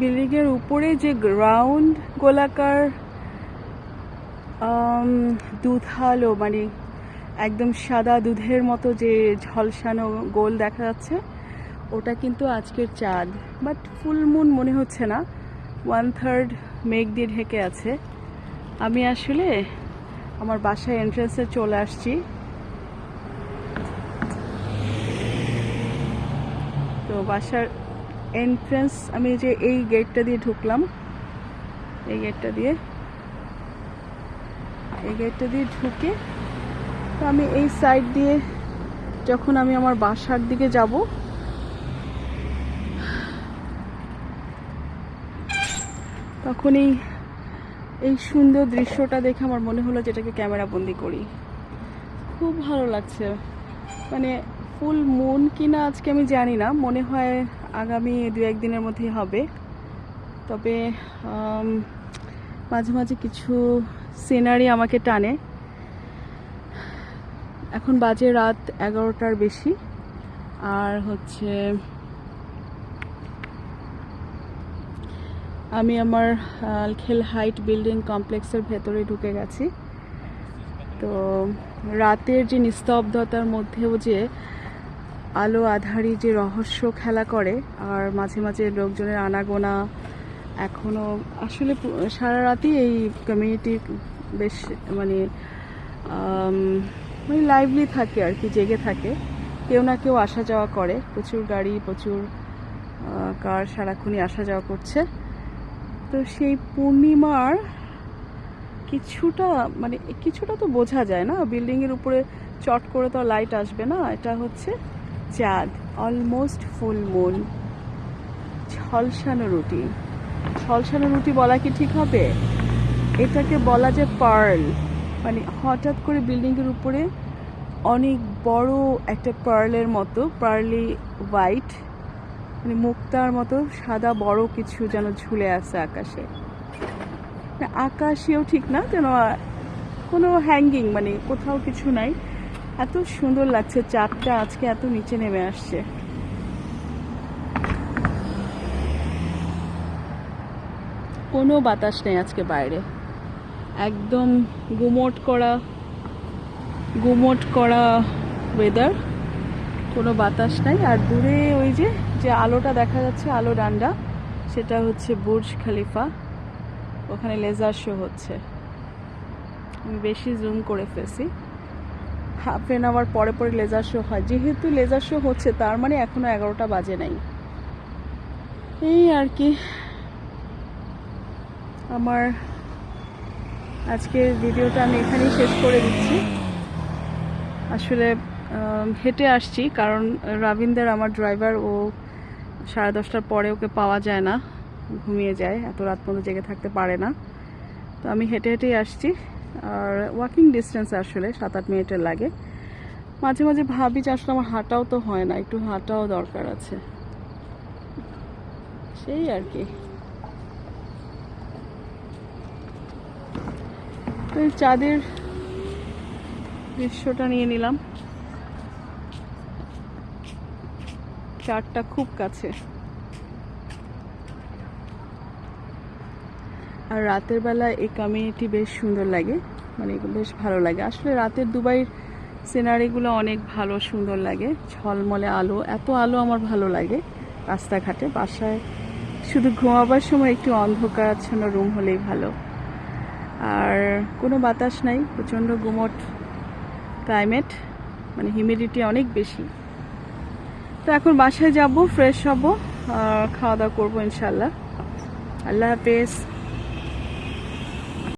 বিল্ডিংয়ের উপরে যে গ্রাউন্ড গোলাকার দুধালো মানে একদম সাদা দুধের মতো যে ঝলসানো গোল দেখা যাচ্ছে, ওটা কিন্তু আজকের চাঁদ। বাট ফুল মুন মনে হচ্ছে না। ওয়ান থার্ড মেঘ দিয়ে ঢেকে আছে। আমি আসলে আমার বাসায় এন্ট্রান্সে চলে আসছি। তো বাসার এন্ট্রান্স আমি যে এই গেটটা দিয়ে ঢুকলাম। এই গেটটা দিয়ে। এই গেটটা দিয়ে ঢুকে তো আমি এই সাইড দিয়ে যখন আমি আমার বাসার দিকে যাব, তখন এই এই সুন্দর দৃশ্যটা দেখে আমার মনে হলো যেটাকে ক্যামেরা বন্দি করি। খুব ভালো লাগছে। মানে ফুল মুন কিনা আজকে আমি জানি না, মনে হয় আগামী দু একদিনের মধ্যেই হবে। তবে মাঝে মাঝে কিছু সিনারি আমাকে টানে। এখন বাজে রাত এগারোটার বেশি। আর হচ্ছে, আমি আমার খেল হাইট বিল্ডিং কমপ্লেক্সের ভেতরে ঢুকে গেছি। তো, রাতের যে নিস্তব্ধতার মধ্যেও যে আলো আধারি যে রহস্য খেলা করে, আর মাঝে মাঝে লোকজনের আনাগোনা এখনও আসলে সারা রাতই এই কমিউনিটি বেশ মানে মানে লাইভলি থাকে আর কি, জেগে থাকে। কেউ না কেউ আসা যাওয়া করে, প্রচুর গাড়ি, প্রচুর কার সারাক্ষণই আসা যাওয়া করছে। তো সেই পূর্ণিমার কিছুটা মানে কিছুটা তো বোঝা যায় না বিল্ডিংয়ের উপরে চট করে তো লাইট আসবে না, এটা হচ্ছে চাঁদ অলমোস্ট ফুল মুন ঝলসানো রুটি। ঝলসানো রুটি বলা কি ঠিক হবে? এটাকে বলা যে পার্ল মানে হঠাৎ করে বিল্ডিংয়ের উপরে অনেক বড় একটা পার্লের মতো পার্লি হোয়াইট মানে মুক্তার মতো সাদা বড় কিছু যেন ঝুলে আছে আকাশে। আকাশেও ঠিক না, যেন কোনো হ্যাঙ্গিং মানে কোথাও কিছু নাই। এত সুন্দর লাগছে, চাঁদটা আজকে এত নিচে নেমে আসছে। কোনো বাতাস নেই আজকে বাইরে। একদম গুমোট করা গুমোট করা ওয়েদার কোনো বাতাস নাই। আর দূরে ওই যে যে আলোটা দেখা যাচ্ছে, আলো ডান্ডা, সেটা হচ্ছে বুর্জ খালিফা। ওখানে লেজার শো হচ্ছে। আমি বেশি জুম করে ফেলছি। হাফ এন আওয়ার পরে পরে লেজার শো হয়। যেহেতু লেজার শো হচ্ছে, তার মানে এখনও এগারোটা বাজে নাই। এই আর কি। আমার আজকের ভিডিওটা আমি এখানেই শেষ করে দিচ্ছি। আসলে হেঁটে আসছি, কারণ রাবিন্দার আমার ড্রাইভার ও সাড়ে দশটার পরে ওকে পাওয়া যায় না, ঘুমিয়ে যায়, এত রাত পর্যন্ত জেগে থাকতে পারে না। তো আমি হেঁটে হেঁটেই আসছি। আর ওয়াকিং ডিস্টেন্স আসলে সাত আট মিনিটের লাগে। মাঝে মাঝে ভাবি যে আসলে আমার হাঁটাও তো হয় না, একটু হাঁটাও দরকার আছে। সেই আর কি। তো এই চাঁদের দৃশ্যটা নিয়ে নিলাম। চারটা খুব কাছে। আর রাতের বেলা এই কমিউনিটি বেশ সুন্দর লাগে। মানে বেশ ভালো লাগে। আসলে রাতের দুবাইয়ের সিনারিগুলো অনেক ভালো, সুন্দর লাগে। ঝলমলে আলো, এত আলো আমার ভালো লাগে রাস্তাঘাটে। বাসায় শুধু ঘুমাবার সময় একটু অন্ধকারাচ্ছন্ন রুম হলেই ভালো। আর কোনো বাতাস নাই, প্রচণ্ড গুমট ক্লাইমেট মানে হিউমিডিটি অনেক বেশি। তো এখন বাসায় যাব ফ্রেশ হব খাওয়া দাওয়া করব ইনশাল্লাহ আল্লাহ হাফেজ।